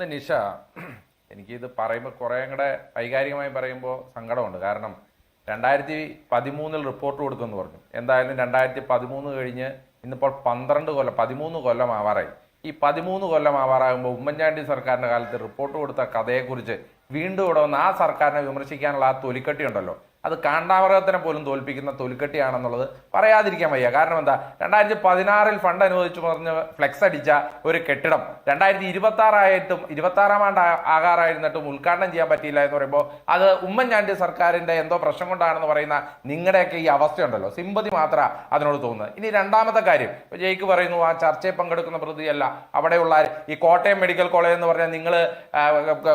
ഒന്ന് നിഷ എനിക്കിത് പറയുമ്പോൾ കുറേ കൂടെ വൈകാരികമായി പറയുമ്പോൾ സങ്കടമുണ്ട്. കാരണം രണ്ടായിരത്തി പതിമൂന്നിൽ റിപ്പോർട്ട് കൊടുക്കുമെന്ന് പറഞ്ഞു. എന്തായാലും രണ്ടായിരത്തി പതിമൂന്ന് കഴിഞ്ഞ് ഇന്നിപ്പോൾ പന്ത്രണ്ട് കൊല്ലം പതിമൂന്ന് കൊല്ലം ആവാറായി ഈ പതിമൂന്ന് കൊല്ലം ആവാറാകുമ്പോൾ ഉമ്മൻചാണ്ടി സർക്കാരിന്റെ കാലത്ത് റിപ്പോർട്ട് കൊടുത്ത കഥയെക്കുറിച്ച് വീണ്ടും ഇവിടെ വന്ന് ആ സർക്കാരിനെ വിമർശിക്കാനുള്ള ആ തൊലിക്കട്ടി ഉണ്ടല്ലോ. അത് കാണ്ടാമൃഗത്തിനെ പോലും തോൽപ്പിക്കുന്ന തൊലിക്കെട്ടിയാണെന്നുള്ളത് പറയാതിരിക്കാൻ വയ്യ. കാരണം എന്താ? രണ്ടായിരത്തി പതിനാറിൽ ഫണ്ട് അനുവദിച്ചു പറഞ്ഞ് ഫ്ലെക്സ് അടിച്ച ഒരു കെട്ടിടം രണ്ടായിരത്തി ഇരുപത്തി ആറായിട്ടും ഇരുപത്തി ആറാം ആണ്ട് ആകാറായിരുന്നിട്ടും ഉദ്ഘാടനം ചെയ്യാൻ പറ്റിയില്ല എന്ന് പറയുമ്പോൾ അത് ഉമ്മൻചാണ്ടി സർക്കാരിന്റെ എന്തോ പ്രശ്നം കൊണ്ടാണെന്ന് പറയുന്ന നിങ്ങളുടെയൊക്കെ ഈ അവസ്ഥയുണ്ടല്ലോ. സിമ്പതി മാത്ര അതിനോട് തോന്നുന്നത്. ഇനി രണ്ടാമത്തെ കാര്യം. ജയിക്ക് പറയുന്നു ആ ചർച്ചയിൽ പങ്കെടുക്കുന്ന പ്രതിയല്ല. അവിടെയുള്ള ഈ കോട്ടയം മെഡിക്കൽ കോളേജ് എന്ന് പറഞ്ഞാൽ നിങ്ങൾ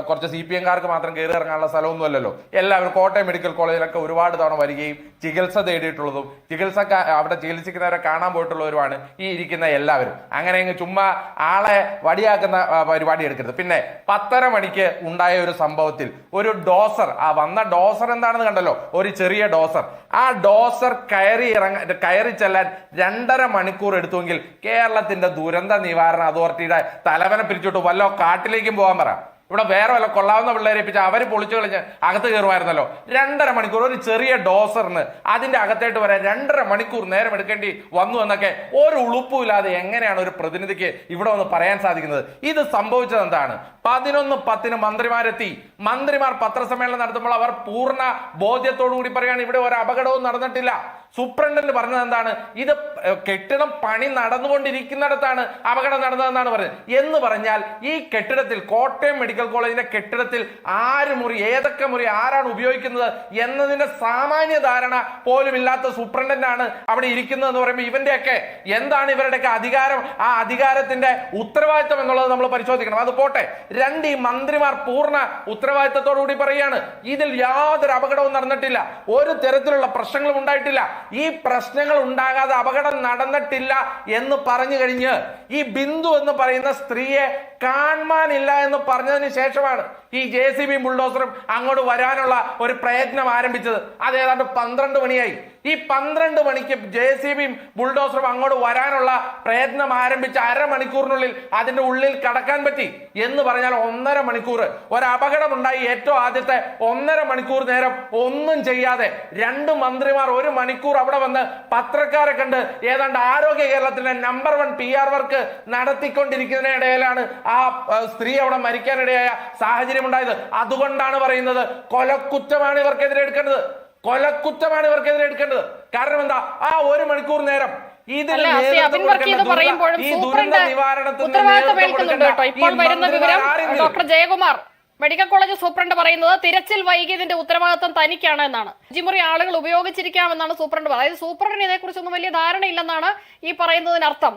കുറച്ച് സി പി എംകാർക്ക് മാത്രം കയറി ഇറങ്ങാനുള്ള സ്ഥലമൊന്നുമല്ലല്ലോ. എല്ലാവരും കോട്ടയം മെഡിക്കൽ കോളേജിലൊക്കെ ഒരുപാട് തവണ വരികയും ചികിത്സ തേടിയിട്ടുള്ളതും ചികിത്സ അവിടെ ചികിത്സിക്കുന്നവരെ കാണാൻ പോയിട്ടുള്ളവരുമാണ് ഈ ഇരിക്കുന്ന എല്ലാവരും. അങ്ങനെ അങ്ങ് ചുമ്മാ ആളെ വടിയാക്കുന്ന പരിപാടി എടുക്കരുത്. പിന്നെ പത്തര മണിക്ക് ഉണ്ടായ ഒരു സംഭവത്തിൽ ഒരു ഡോസർ ആ വന്ന ഡോസർ എന്താണെന്ന് കണ്ടല്ലോ? ഒരു ചെറിയ ഡോസർ. ആ ഡോസർ കയറി ഇറങ്ങ കയറി ചെല്ലാൻ രണ്ടര മണിക്കൂർ എടുത്തുവെങ്കിൽ കേരളത്തിന്റെ ദുരന്ത നിവാരണ അതോറിറ്റിയുടെ തലവനെ പിരിച്ചിട്ട് വല്ലോ കാട്ടിലേക്കും പോകാൻ പറ. ഇവിടെ വേറെ വല്ല കൊള്ളാവുന്ന പിള്ളേരെ പിച്ച അവർ പൊളിച്ചു കളിഞ്ഞ് അകത്ത് കയറുമായിരുന്നല്ലോ. രണ്ടര മണിക്കൂർ ഒരു ചെറിയ ഡോസറിന് അതിന്റെ അകത്തേട്ട് വരാൻ രണ്ടര മണിക്കൂർ നേരം എടുക്കേണ്ടി വന്നു എന്നൊക്കെ ഒരു ഉളുപ്പുമില്ലാതെ എങ്ങനെയാണ് ഒരു പ്രതിനിധിക്ക് ഇവിടെ ഒന്ന് പറയാൻ സാധിക്കുന്നത്? ഇത് സംഭവിച്ചത് എന്താണ്? പതിനൊന്ന് പത്തിന് മന്ത്രിമാരെത്തി. മന്ത്രിമാർ പത്രസമ്മേളനം നടത്തുമ്പോൾ അവർ പൂർണ ബോധ്യത്തോടു കൂടി പറയുകയാണ് ഇവിടെ ഒരു അപകടവും നടന്നിട്ടില്ല. സൂപ്രണ്ടന്റ് പറഞ്ഞത് എന്താണ്? ഇത് കെട്ടിടം പണി നടന്നുകൊണ്ടിരിക്കുന്നിടത്താണ് അപകടം നടന്നതെന്നാണ് പറഞ്ഞത്. എന്ന് പറഞ്ഞാൽ ഈ കെട്ടിടത്തിൽ കോട്ടയം മെഡിക്കൽ കോളേജിന്റെ കെട്ടിടത്തിൽ ആര് മുറി ഏതൊക്കെ മുറി ആരാണ് ഉപയോഗിക്കുന്നത് എന്നതിന്റെ സാമാന്യ ധാരണ പോലും ഇല്ലാത്ത സൂപ്രണ്ടന്റ് ആണ് അവിടെ ഇരിക്കുന്നത് എന്ന് പറയുമ്പോൾ ഇവന്റെയൊക്കെ എന്താണ് ഇവരുടെയൊക്കെ അധികാരം? ആ അധികാരത്തിന്റെ ഉത്തരവാദിത്തം എന്നുള്ളത് നമ്മൾ പരിശോധിക്കണം. അത് പോട്ടെ. രണ്ട് ഈ മന്ത്രിമാർ പൂർണ ഉത്തരവാദിത്തത്തോടു കൂടി പറയുകയാണ്. ഇതിൽ യാതൊരു അപകടവും നടന്നിട്ടില്ല. ഒരു തരത്തിലുള്ള പ്രശ്നങ്ങളും ഉണ്ടായിട്ടില്ല. ഈ പ്രശ്നങ്ങൾ ഉണ്ടാകാതെ അപകടം നടന്നിട്ടില്ല എന്ന് പറഞ്ഞു കഴിഞ്ഞ് ഈ ബിന്ദു എന്ന് പറയുന്ന സ്ത്രീയെ കാണാനില്ല എന്ന് പറഞ്ഞതിന് ശേഷമാണ് ഈ ജെ സി ബി ബുൾഡോസറും അങ്ങോട്ട് വരാനുള്ള ഒരു പ്രയത്നം ആരംഭിച്ചത്. അത് ഏതാണ്ട് പന്ത്രണ്ട് മണിയായി. ഈ പന്ത്രണ്ട് മണിക്ക് ജെ സി ബിയും ബുൾഡോസറും അങ്ങോട്ട് വരാനുള്ള പ്രയത്നം ആരംഭിച്ച അരമണിക്കൂറിനുള്ളിൽ അതിന്റെ ഉള്ളിൽ കടക്കാൻ പറ്റി എന്ന് പറഞ്ഞാൽ ഒന്നര മണിക്കൂർ. ഒരു ഉണ്ടായി ഏറ്റവും ആദ്യത്തെ ഒന്നര മണിക്കൂർ നേരം ഒന്നും ചെയ്യാതെ രണ്ട് മന്ത്രിമാർ ഒരു മണിക്കൂർ അവിടെ വന്ന് പത്രക്കാരെ കണ്ട് ഏതാണ്ട് ആരോഗ്യ കേരളത്തിന്റെ number one P R work നടത്തിക്കൊണ്ടിരിക്കുന്നതിനിടയിലാണ് ആ, സ്ത്രീ അവിടെ മരിക്കാനിടയായ സാഹചര്യം ഉണ്ടായത് അതുകൊണ്ടാണ് പറയുന്നത് കൊലക്കുറ്റമാണ് ഇവർക്കെതിരെ എടുക്കേണ്ടത്. കൊലക്കുറ്റമാണ് ഇവർക്കെതിരെ എടുക്കേണ്ടത്. കാരണം എന്താ? ആ ഒരു മണിക്കൂർ നേരം പറയുമ്പോഴും സൂപ്രണ്ട് ദുരന്ത നിവാരണത്തിന് ഉത്തരവാദിത്തം നേതൃത്വം ഏൽക്കുന്നുണ്ട്? കേട്ടോ ഇപ്പോൾ വരുന്ന വിവരം doctor Jayakumar medical college superintendent പറയുന്നത് തിരച്ചിൽ വൈകിയതിന്റെ ഉത്തരവാദിത്തം തനിക്കാണ് എന്നാണ്. ജിമുറി ആളുകൾ ഉപയോഗിച്ചിരിക്കാമെന്നാണ് സൂപ്രണ്ട് പറയുന്നത്. അതായത് സൂപ്രണ്ടിന് ഇതേക്കുറിച്ചൊന്നും വലിയ ധാരണയില്ലെന്നാണ് ഈ പറയുന്നതിനർത്ഥം.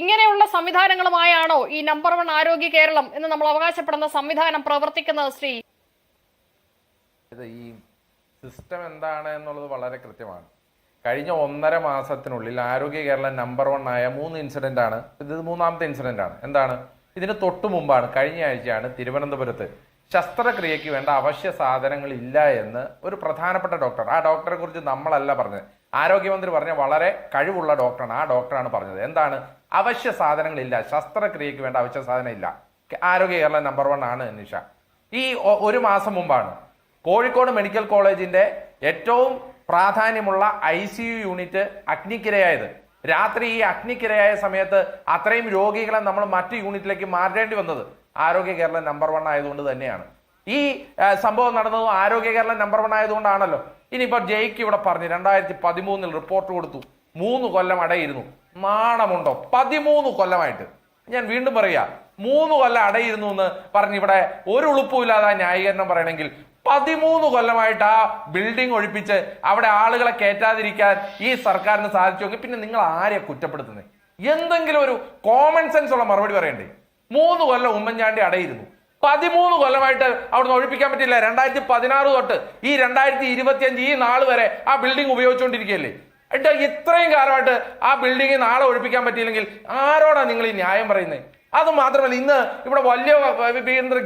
ഇങ്ങനെയുള്ള സംവിധാനങ്ങളുമായാണോ ഈ നമ്പർ വൺ ആരോഗ്യ കേരളം എന്ന് നമ്മൾ അവകാശപ്പെടുന്ന സംവിധാനം പ്രവർത്തിക്കുന്നത് ശ്രീ? ഈ സിസ്റ്റം എന്താണ് എന്നുള്ളത് വളരെ കൃത്യമാണ്. കഴിഞ്ഞ ഒന്നര മാസത്തിനുള്ളിൽ ആരോഗ്യ കേരളം നമ്പർ വൺ ആയ മൂന്ന് ഇൻസിഡന്റ് ആണ്. ഇത് മൂന്നാമത്തെ ഇൻസിഡന്റ് ആണ്. എന്താണ്? ഇതിന് തൊട്ടു മുമ്പാണ് കഴിഞ്ഞ ആഴ്ചയാണ് തിരുവനന്തപുരത്ത് ശസ്ത്രക്രിയയ്ക്ക് വേണ്ട അവശ്യ സാധനങ്ങൾ ഇല്ല എന്ന് ഒരു പ്രധാനപ്പെട്ട ഡോക്ടർ ആ ഡോക്ടറെ കുറിച്ച് നമ്മളല്ല പറഞ്ഞത്. ആരോഗ്യമന്ത്രി പറഞ്ഞ വളരെ കഴിവുള്ള ഡോക്ടറാണ് ആ ഡോക്ടറാണ് പറഞ്ഞത്. എന്താണ്? അവശ്യ സാധനങ്ങളില്ല ശസ്ത്രക്രിയയ്ക്ക് വേണ്ട അവശ്യ സാധനം ഇല്ല. ആരോഗ്യ കേരളം നമ്പർ വൺ ആണ് നിഷ. ഈ ഒരു മാസം മുമ്പാണ് കോഴിക്കോട് മെഡിക്കൽ കോളേജിന്റെ ഏറ്റവും പ്രാധാന്യമുള്ള ഐ സി യു യൂണിറ്റ് അഗ്നിക്കിരയായത്. രാത്രി ഈ അഗ്നിക്കിരയായ സമയത്ത് അത്രയും രോഗികളെ നമ്മൾ മറ്റ് യൂണിറ്റിലേക്ക് മാറ്റേണ്ടി വന്നത് ആരോഗ്യ കേരളം നമ്പർ വൺ ആയതുകൊണ്ട് തന്നെയാണ്. ഈ സംഭവം നടന്നത് ആരോഗ്യ കേരളം നമ്പർ വൺ ആയതുകൊണ്ടാണല്ലോ. ഇനിയിപ്പോ ജയ്ക്ക് ഇവിടെ പറഞ്ഞു രണ്ടായിരത്തി പതിമൂന്നിൽ റിപ്പോർട്ട് കൊടുത്തു. മൂന്ന് കൊല്ലം അടയിരുന്നു. നാണമുണ്ടോ? പതിമൂന്ന് കൊല്ലമായിട്ട്. ഞാൻ വീണ്ടും പറയാ മൂന്ന് കൊല്ലം അടയിരുന്നു എന്ന് പറഞ്ഞ് ഇവിടെ ഒരു ഉളുപ്പുമില്ലാതെ ന്യായീകരണം പറയണമെങ്കിൽ പതിമൂന്ന് കൊല്ലമായിട്ട് ആ ബിൽഡിംഗ് ഒഴിപ്പിച്ച് അവിടെ ആളുകളെ കയറ്റാതിരിക്കാൻ ഈ സർക്കാരിന് സാധിച്ചുവെങ്കിൽ പിന്നെ നിങ്ങൾ ആരെയാണ് കുറ്റപ്പെടുത്തുന്നത് എന്തെങ്കിലും ഒരു കോമൺ സെൻസ് ഉള്ള മറുപടി പറയണ്ടേ? മൂന്ന് കൊല്ലം ഉമ്മൻചാണ്ടി അടയിരുന്നു. പതിമൂന്ന് കൊല്ലമായിട്ട് അവിടുന്ന് ഒഴിപ്പിക്കാൻ പറ്റില്ല. രണ്ടായിരത്തി പതിനാറ് തൊട്ട് ഈ രണ്ടായിരത്തി ഇരുപത്തിയഞ്ച് ഈ നാൾ വരെ ആ ബിൽഡിംഗ് ഉപയോഗിച്ചുകൊണ്ടിരിക്കുകയല്ലേ? എന്നിട്ട് ഇത്രയും കാലമായിട്ട് ആ ബിൽഡിംഗ് നാളെ ഒഴിപ്പിക്കാൻ പറ്റിയില്ലെങ്കിൽ ആരോടാണ് നിങ്ങൾ ഈ ന്യായം പറയുന്നത് അത് മാത്രമല്ല ഇന്ന് ഇവിടെ വലിയ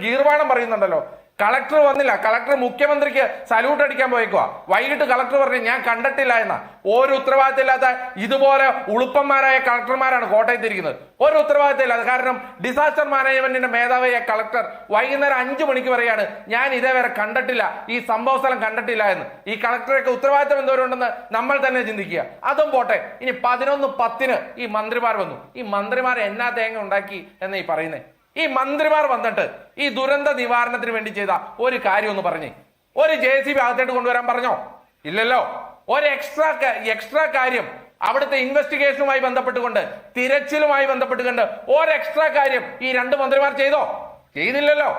ഗീർവാണം പറയുന്നുണ്ടല്ലോ കളക്ടർ വന്നില്ല. കളക്ടർ മുഖ്യമന്ത്രിക്ക് സല്യൂട്ട് അടിക്കാൻ പോയേക്കുവാ. വൈകിട്ട് കളക്ടർ പറഞ്ഞു ഞാൻ കണ്ടിട്ടില്ല എന്ന. ഒരു ഉത്തരവാദിത്തമില്ലാത്ത ഇതുപോലെ ഉളുപ്പന്മാരായ കളക്ടർമാരാണ് കോട്ടയത്ത് ഇരിക്കുന്നത് ഒരു ഉത്തരവാദിത്തമില്ലാതെ കാരണം ഡിസാസ്റ്റർ മാനേജ്മെന്റിന്റെ മേധാവിയായ കളക്ടർ വൈകുന്നേരം അഞ്ചു മണിക്ക് പറയാണ് ഞാൻ ഇതേവരെ കണ്ടിട്ടില്ല. ഈ സംഭവ സ്ഥലം കണ്ടിട്ടില്ല എന്ന്. ഈ കളക്ടറൊക്കെ ഉത്തരവാദിത്തം എന്തോരുണ്ടെന്ന് നമ്മൾ തന്നെ ചിന്തിക്കുക. അതും പോട്ടെ. ഇനി പതിനൊന്ന് പത്തിന് ഈ മന്ത്രിമാർ വന്നു. ഈ മന്ത്രിമാർ എന്നാ തേങ്ങ ഉണ്ടാക്കി എന്ന് ഈ പറയുന്നേ? ഈ മന്ത്രിമാർ വന്നിട്ട് ഈ ദുരന്ത നിവാരണത്തിന് വേണ്ടി ചെയ്ത ഒരു കാര്യം ഒന്ന് പറഞ്ഞേ. ഒരു ജെ സി ബി അകത്തേട്ട് കൊണ്ടുവരാൻ പറഞ്ഞോ? ഇല്ലല്ലോ. ഒരു എക്സ്ട്രാ എക്സ്ട്രാ കാര്യം അവിടുത്തെ ഇൻവെസ്റ്റിഗേഷനുമായി ബന്ധപ്പെട്ടുകൊണ്ട് തിരച്ചിലുമായി ബന്ധപ്പെട്ടുകൊണ്ട് ഒരു എക്സ്ട്രാ കാര്യം ഈ രണ്ട് മന്ത്രിമാർ ചെയ്തോ? ചെയ്തില്ലല്ലോ.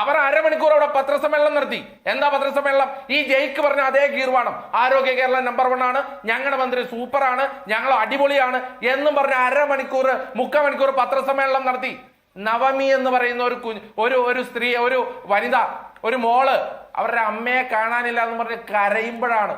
അവർ അരമണിക്കൂർ അവിടെ പത്രസമ്മേളനം നടത്തി. എന്താ പത്രസമ്മേളനം? ഈ ജയിക്ക് പറഞ്ഞ അതേ ഗീർവാണം. ആരോഗ്യ കേരള നമ്പർ വൺ ആണ്. ഞങ്ങളുടെ മന്ത്രി സൂപ്പറാണ് ഞങ്ങൾ അടിപൊളിയാണ് എന്നും പറഞ്ഞ അരമണിക്കൂർ മുക്കാൽ മണിക്കൂർ പത്രസമ്മേളനം നടത്തി. നവമി എന്ന് പറയുന്ന ഒരു കുഞ്ഞ് ഒരു ഒരു സ്ത്രീ ഒരു വനിത ഒരു മോൾ അവരുടെ അമ്മയെ കാണാനില്ല എന്ന് പറഞ്ഞ് കരയുമ്പോഴാണ്.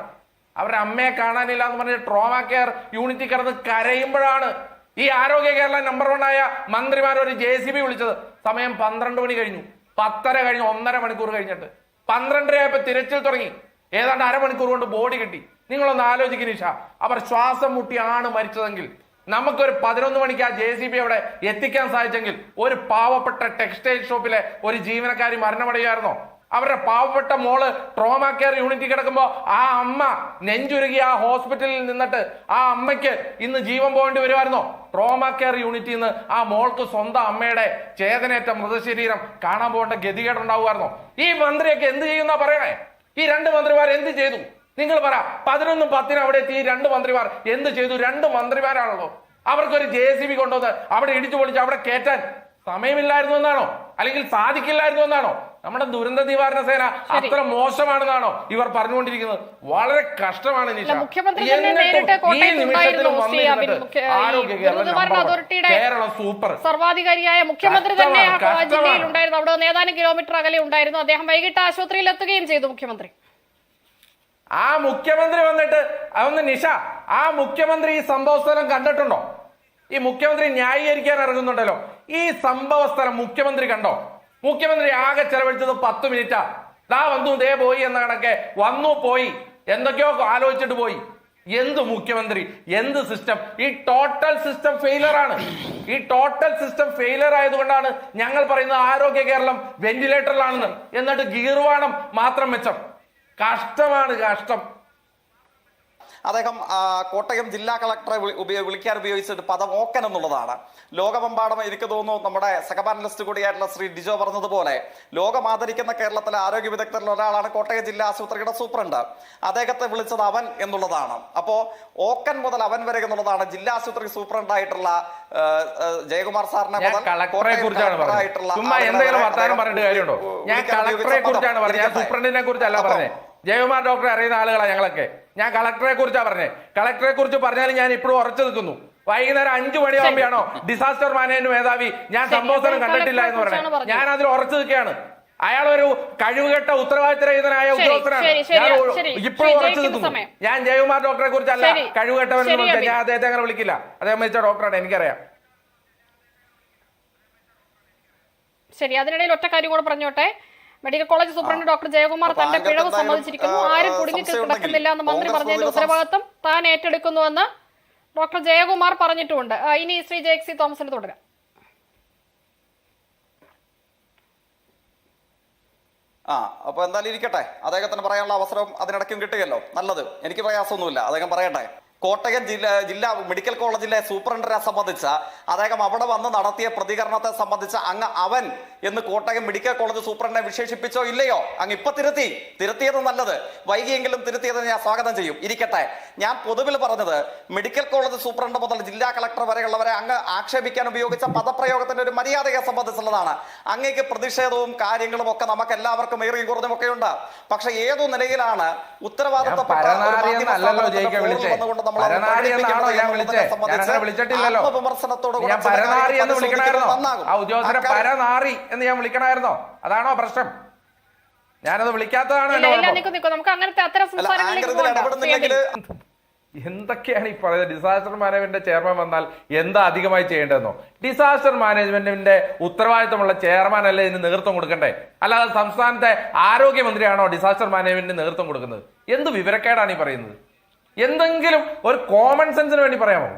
അവരുടെ അമ്മയെ കാണാനില്ല എന്ന് പറഞ്ഞ് ട്രോമ കെയർ യൂണിറ്റിൽ കിടന്ന് കരയുമ്പോഴാണ് ഈ ആരോഗ്യ കേരള നമ്പർ വൺ ആയ മന്ത്രിമാർ ഒരു ജെ സി ബി വിളിച്ചത്. സമയം പന്ത്രണ്ട് മണി കഴിഞ്ഞു. പത്തര കഴിഞ്ഞു ഒന്നര മണിക്കൂർ കഴിഞ്ഞിട്ട്. പന്ത്രണ്ടരയായപ്പോ തിരച്ചിൽ തുടങ്ങി. ഏതാണ്ട് അരമണിക്കൂർ കൊണ്ട് ബോഡി കിട്ടി. നിങ്ങളൊന്ന് ആലോചിക്കുന്ന നിഷ. അവർ ശ്വാസം മുട്ടിയാണ് മരിച്ചതെങ്കിൽ നമുക്കൊരു പതിനൊന്ന് മണിക്ക് ആ ജെ സി ബി അവിടെ എത്തിക്കാൻ സാധിച്ചെങ്കിൽ ഒരു പാവപ്പെട്ട ടെക്സ്റ്റൈൽ ഷോപ്പിലെ ഒരു ജീവനക്കാരി മരണമടയായിരുന്നോ അവരുടെ പാവപ്പെട്ട മോൾ ട്രോമ കെയർ യൂണിറ്റിൽ കിടക്കുമ്പോ ആ അമ്മ നെഞ്ചുരുകി ആ ഹോസ്പിറ്റലിൽ നിന്നിട്ട് ആ അമ്മയ്ക്ക് ഇന്ന് ജീവൻ പോകേണ്ടി വരുമായിരുന്നോ? ട്രോമ കെയർ യൂണിറ്റിൽ നിന്ന് ആ മോൾക്ക് സ്വന്തം അമ്മയുടെ ചേതനേറ്റ മൃതശരീരം കാണാൻ പോകേണ്ട ഗതികേടുണ്ടാവുമായിരുന്നോ? ഈ മന്ത്രിയൊക്കെ എന്ത് ചെയ്യുന്ന പറയണേ? ഈ രണ്ട് മന്ത്രിമാർ എന്ത് ചെയ്തു? നിങ്ങൾ പറ പതിനൊന്നും പത്തിനും അവിടെ എത്തി രണ്ട് മന്ത്രിമാർ. എന്ത് ചെയ്തു? രണ്ട് മന്ത്രിമാരാണല്ലോ. അവർക്കൊരു ജെ സി ബി കൊണ്ടുവന്ന് അവിടെ ഇടിച്ചു പൊളിച്ച് അവിടെ കയറ്റാൻ സമയമില്ലായിരുന്നു എന്നാണോ? അല്ലെങ്കിൽ സാധിക്കില്ലായിരുന്നു എന്നാണോ? നമ്മുടെ ദുരന്ത നിവാരണ സേന അത്ര മോശമാണെന്നാണോ ഇവർ പറഞ്ഞുകൊണ്ടിരിക്കുന്നത്? വളരെ കഷ്ടമാണ് കേരളം സൂപ്പർ. സർവാധികാരിയായ മുഖ്യമന്ത്രി തന്നെ. ജില്ലയിൽ ഉണ്ടായിരുന്നു അവിടെ ഏതാനും കിലോമീറ്റർ അകലെ ഉണ്ടായിരുന്നു. അദ്ദേഹം വൈകിട്ട് ആശുപത്രിയിൽ എത്തുകയും ചെയ്തു മുഖ്യമന്ത്രി. ആ മുഖ്യമന്ത്രി വന്നിട്ട് അതൊന്ന് നിഷ ആ മുഖ്യമന്ത്രി ഈ സംഭവസ്ഥലം കണ്ടിട്ടുണ്ടോ? ഈ മുഖ്യമന്ത്രി ന്യായീകരിക്കാൻ ഇറങ്ങുന്നുണ്ടല്ലോ. ഈ സംഭവ സ്ഥലം മുഖ്യമന്ത്രി കണ്ടോ? മുഖ്യമന്ത്രി ആകെ ചെലവഴിച്ചത് പത്ത് മിനിറ്റാ. ദാ വന്നു ദേ പോയി എന്ന കണക്കെ. വന്നു പോയി. എന്തൊക്കെയോ ആലോചിച്ചിട്ട് പോയി. എന്ത് മുഖ്യമന്ത്രി? എന്ത് സിസ്റ്റം ഈ ടോട്ടൽ സിസ്റ്റം ഫെയിലർ ആണ്. ഈ ടോട്ടൽ സിസ്റ്റം ഫെയിലർ ആയതുകൊണ്ടാണ് ഞങ്ങൾ പറയുന്നത് ആരോഗ്യ കേരളം വെന്റിലേറ്ററിലാണെന്ന് എന്നിട്ട് ഗീർവാണം മാത്രം മെച്ചം. കഷ്ടമാണ് കഷ്ടം. അദ്ദേഹം കോട്ടയം ജില്ലാ കളക്ടറെ വിളിക്കാൻ ഉപയോഗിച്ചിട്ട് പദം ഓക്കൻ എന്നുള്ളതാണ്. ലോകമെമ്പാടും എനിക്ക് തോന്നുന്നു നമ്മുടെ സഹപാനലിസ്റ്റ് കൂടിയായിട്ടുള്ള ശ്രീ ഡിജോ പറഞ്ഞതുപോലെ ലോകം ആദരിക്കുന്ന കേരളത്തിലെ ആരോഗ്യ വിദഗ്ധരിൽ ഒരാളാണ് കോട്ടയം ജില്ലാ ആശുപത്രിയുടെ സൂപ്രണ്ട്. അദ്ദേഹത്തെ വിളിച്ചത് അവൻ എന്നുള്ളതാണ്. അപ്പോൾ ഓക്കൻ മുതൽ അവൻ വരെ എന്നുള്ളതാണ് ജില്ലാ ആശുപത്രി സൂപ്രണ്ടായിട്ടുള്ള ജയകുമാർ സാറിനെ മുതൽ ആയിട്ടുള്ള ഞാൻ കളക്ടറെ കുറിച്ചാണ് പറഞ്ഞത്. ഞാൻ ഇരിക്കട്ടെ. സൂപ്രണ്ടിനെ കുറിച്ചല്ല പറഞ്ഞത്. ജയകുമാർ ഡോക്ടറെ അറിയുന്ന ആളുകളാണ് ഞങ്ങളൊക്കെ. ഞാൻ കളക്ടറെ കുറിച്ചാണ് പറഞ്ഞത് കളക്ടറെ കുറിച്ച് പറഞ്ഞാൽ ഞാൻ ഇപ്പോഴും ഉറച്ചു നിൽക്കുന്നു. വൈകുന്നേരം അഞ്ചു മണിയാകുമ്പോഴാണോ ഡിസാസ്റ്റർ മാനേജ്മെന്റ് മേധാവി ഞാൻ സംഭവ കണ്ടിട്ടില്ല എന്ന് പറഞ്ഞു പറഞ്ഞത്. ഞാൻ അതിൽ ഉറച്ചു നിൽക്കുകയാണ്. അയാൾ ഒരു കഴിവുകെട്ട ഉത്തരവാദിത്തരഹിതനായ ഉദ്യോഗസ്ഥനാണ്. ഞാൻ. ഇപ്പോഴും ഉറച്ചു നിൽക്കുന്നു. ഞാൻ ജയകുമാർ ഡോക്ടറെ കുറിച്ചല്ല. കഴിവുകെട്ടവൻ. ഞാൻ അദ്ദേഹത്തെ അങ്ങനെ വിളിക്കില്ല. അദ്ദേഹം മരിച്ച ഡോക്ടറാണ് എനിക്കറിയാം. ശരി. അതിനിടയിൽ ഒറ്റ കാര്യം കൂടെ പറഞ്ഞോട്ടെ. Medical college superintendent doctor Jayakumar തന്റെ പിഴവ് സമ്മതിച്ചിരിക്കുന്നു. ആരും കുടുങ്ങി കിടക്കുന്നില്ല എന്ന് മന്ത്രി പറഞ്ഞതിന്റെ ഉത്തരവാദിത്വം താൻ ഏറ്റെടുക്കുന്നുവെന്ന് ഡോക്ടർ ജയകുമാർ പറഞ്ഞിട്ടുമുണ്ട് ഇനി ശ്രീ ജെക്സി തോമസിന് തുടരാം. ആ അപ്പൊ എന്തായാലും ഇരിക്കട്ടെ. അദ്ദേഹത്തിന് പറയാനുള്ള അവസരം അതിനിടയ്ക്കും കിട്ടുകയല്ലോ. നല്ലത്. എനിക്ക് പ്രയാസമൊന്നുമില്ല. അദ്ദേഹം പറയട്ടെ. കോട്ടയം ജില്ല ജില്ലാ മെഡിക്കൽ കോളേജിലെ സൂപ്രണ്ടിനെ സംബന്ധിച്ച് അദ്ദേഹം അവിടെ വന്ന് നടത്തിയ പ്രതികരണത്തെ സംബന്ധിച്ച് അങ്ങ് അവൻ എന്ന് കോട്ടയം മെഡിക്കൽ കോളേജ് സൂപ്രണ്ടിനെ വിശേഷിപ്പിച്ചോ ഇല്ലയോ? അങ്ങ് ഇപ്പൊ തിരുത്തി. തിരുത്തിയത് നല്ലത്. വൈകിയെങ്കിലും തിരുത്തിയത് ഞാൻ സ്വാഗതം ചെയ്യും. ഇരിക്കട്ടെ. ഞാൻ പൊതുവിൽ പറഞ്ഞത് മെഡിക്കൽ കോളേജ് സൂപ്രണ്ട് മുതൽ ജില്ലാ കളക്ടർ വരെയുള്ളവരെ അങ്ങ് ആക്ഷേപിക്കാൻ ഉപയോഗിച്ച പദപ്രയോഗത്തിന്റെ ഒരു മര്യാദയെ സംബന്ധിച്ചുള്ളതാണ്. അങ്ങേക്ക് പ്രതിഷേധവും കാര്യങ്ങളും ഒക്കെ നമുക്ക് എല്ലാവർക്കും ഏറിയും കുറഞ്ഞും ഒക്കെ ഉണ്ട് പക്ഷെ ഏതു നിലയിലാണ് ഉത്തരവാദിത്തപ്പെട്ട നമ്മൾ വിളിച്ചിട്ടില്ലല്ലോ. ഞാൻ പരനാറി എന്ന് വിളിക്കണമായിരുന്നോ. ആ ഉദ്യോഗസ്ഥരെ പരനാറി എന്ന് ഞാൻ വിളിക്കണമായിരുന്നോ. അതാണോ പ്രശ്നം? ഞാനത് വിളിക്കാത്തതാണ്. എന്തൊക്കെയാണ് ഈ പറയുന്നത്? ഡിസാസ്റ്റർ മാനേജ്മെന്റ് ചെയർമാൻ വന്നാൽ എന്താ അധികമായി ചെയ്യേണ്ടതെന്നോ? ഡിസാസ്റ്റർ മാനേജ്മെന്റിന്റെ ഉത്തരവാദിത്തമുള്ള ചെയർമാൻ അല്ലേ ഇതിന് നേതൃത്വം കൊടുക്കണ്ടേ? അല്ലാതെ സംസ്ഥാനത്തെ ആരോഗ്യമന്ത്രിയാണോ ഡിസാസ്റ്റർ മാനേജ്മെന്റിന് നേതൃത്വം കൊടുക്കുന്നത്? എന്ത് വിവരക്കേടാണ് ഈ പറയുന്നത്? എന്തെങ്കിലും ഒരു കോമൺ സെൻസിന് വേണ്ടി പറയാമോ?